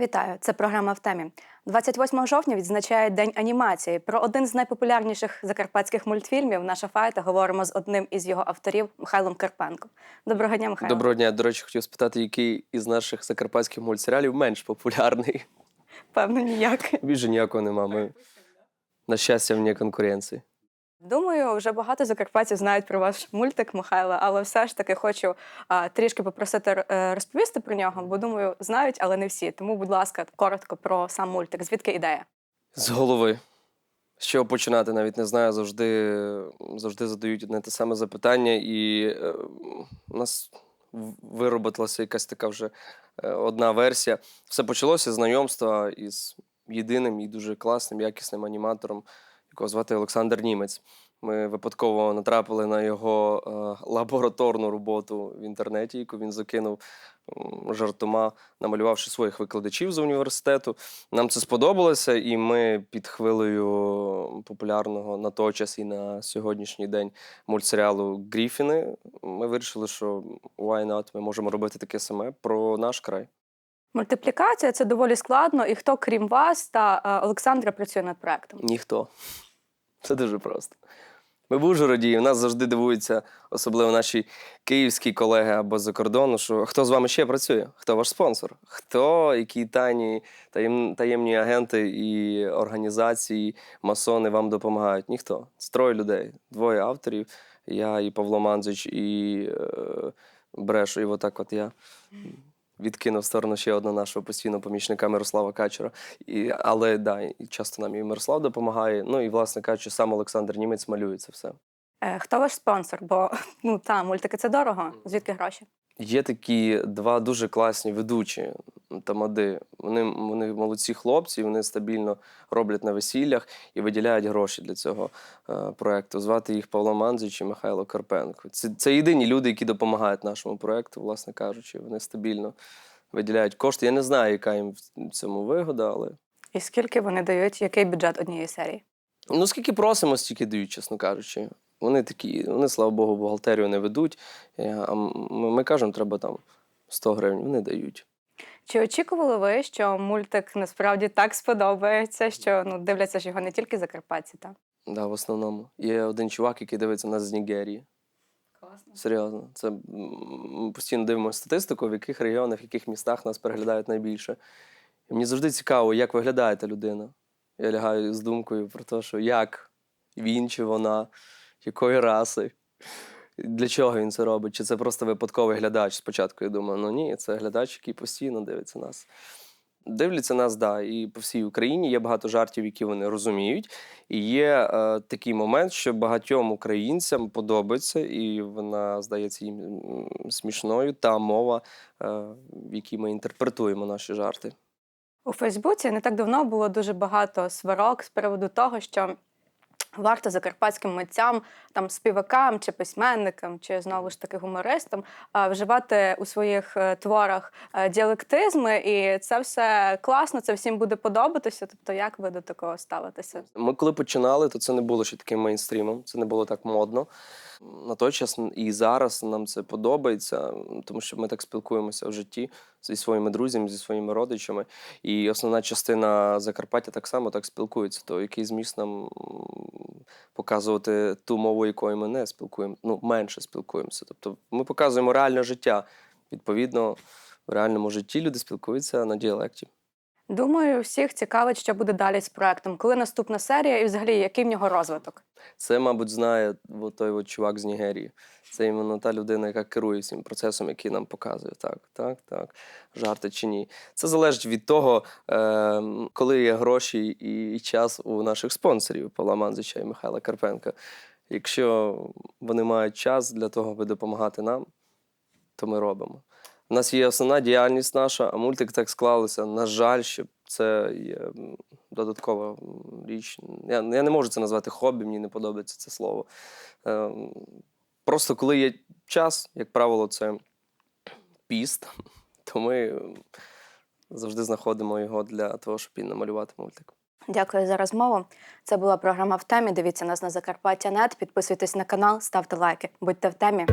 Вітаю! Це програма в темі. 28 жовтня відзначає День анімації. Про один з найпопулярніших закарпатських мультфільмів наша файта говоримо з одним із його авторів Михайлом Карпенко. Доброго дня, Михайло. Доброго дня. До речі, хотів спитати, який із наших закарпатських мультсеріалів менш популярний. Певно, ніяк. Більше ніякого нема. Ми, на щастя, вне конкуренції. Думаю, вже багато закарпатців знають про ваш мультик, Михайло, але все ж таки хочу а, трішки попросити е, розповісти про нього, бо думаю, знають, але не всі. Тому, будь ласка, коротко про сам мультик. Звідки ідея? З голови. З чого починати, навіть не знаю. Завжди, завжди задають одне те саме запитання, і е, нас вироботилася якась така вже е, одна версія. Все почалося знайомства із єдиним і дуже класним, якісним аніматором, якого звати Олександр Німець. Ми випадково натрапили на його е, лабораторну роботу в інтернеті, яку він закинув жартома, намалювавши своїх викладачів з університету. Нам це сподобалося, і ми під хвилею популярного на той час і на сьогоднішній день мультсеріалу Гріфіни. Ми вирішили, що why not, ми можемо робити таке саме про наш край. Мультиплікація це доволі складно, і хто, крім вас та е, Олександра, працює над проектом? Ніхто. Це дуже просто. Ми в Ужгороді, і в нас завжди дивуються, особливо наші київські колеги або за кордону, що хто з вами ще працює? Хто ваш спонсор? Хто, які тайні таєм, таємні агенти і організації, масони вам допомагають? Ніхто. Це троє людей, двоє авторів. Я і Павло Манзич, і е, Брешу. І отак от я відкинув в сторону ще одного нашого постійного помічника Мирослава Качера. І, але да, і часто нам і Мирослав допомагає. Ну і, власне кажучи, сам Олександр Німець малює це все. Е, Хто ваш спонсор? Бо ну та мультики це дорого. Звідки гроші? Є такі два дуже класні ведучі тамади. Вони, вони молодці хлопці, вони стабільно роблять на весіллях і виділяють гроші для цього е, проекту. Звати їх Павло Манзич і Михайло Карпенко. Це, це єдині люди, які допомагають нашому проекту, власне кажучи. Вони стабільно виділяють кошти. Я не знаю, яка їм в цьому вигода, але І скільки вони дають? Який бюджет однієї серії? Ну, скільки просимо, стільки дають, чесно кажучи. Вони такі, вони, слава Богу, бухгалтерію не ведуть. Е, А ми, ми кажемо, треба там 100 гривень, вони дають. Чи очікували ви, що мультик насправді так сподобається, що ну дивляться ж його не тільки закарпатці, так? Да, в основному. Є один чувак, який дивиться нас з Нігерії. Класно. Серйозно. Це ми постійно дивимося статистику, в яких регіонах, в яких містах нас переглядають найбільше. І мені завжди цікаво, як виглядає та людина. Я лягаю з думкою про те, що як він чи вона, якої раси, для чого він це робить? Чи це просто випадковий глядач? Спочатку я думаю, ну ні, це глядач, який постійно дивиться нас. Дивляться нас, да, і по всій Україні є багато жартів, які вони розуміють. І є е, такий момент, що багатьом українцям подобається, і вона здається їм смішною та мова, е, в якій ми інтерпретуємо наші жарти. У Фейсбуці не так давно було дуже багато сварок з приводу того, що варто закарпатським митцям, там співакам чи письменникам, чи знову ж таки гумористам а, вживати у своїх е, творах е, діалектизми, і це все класно, це всім буде подобатися. Тобто, як ви до такого ставитеся? Ми коли починали, то це не було ще таким мейнстрімом, це не було так модно. На той час і зараз нам це подобається, тому що ми так спілкуємося в житті зі своїми друзями, зі своїми родичами. І основна частина Закарпаття так само так спілкується. То який зміст нам показувати ту мову, якою ми не спілкуємо, ну менше спілкуємося. Тобто ми показуємо реальне життя. Відповідно, в реальному житті люди спілкуються на діалекті. Думаю, всіх цікавить, що буде далі з проектом. Коли наступна серія, і взагалі який в нього розвиток? Це, мабуть, знає той от чувак з Нігерії. Це іменно та людина, яка керує всім процесом, який нам показує. Так, так, так, жарти чи ні. Це залежить від того, е, коли є гроші і час у наших спонсорів Павла Манзича і Михайла Карпенка. Якщо вони мають час для того, аби допомагати нам, то ми робимо. У нас є основна діяльність наша, а мультик так склалося. На жаль, що це є додаткова річ. Я, я не можу це назвати хобі, мені не подобається це слово. Ем, Просто коли є час, як правило, це піст, то ми завжди знаходимо його для того, щоб і намалювати мультик. Дякую за розмову. Це була програма в темі. Дивіться нас на Закарпаття.нет. Підписуйтесь на канал, ставте лайки. Будьте в темі.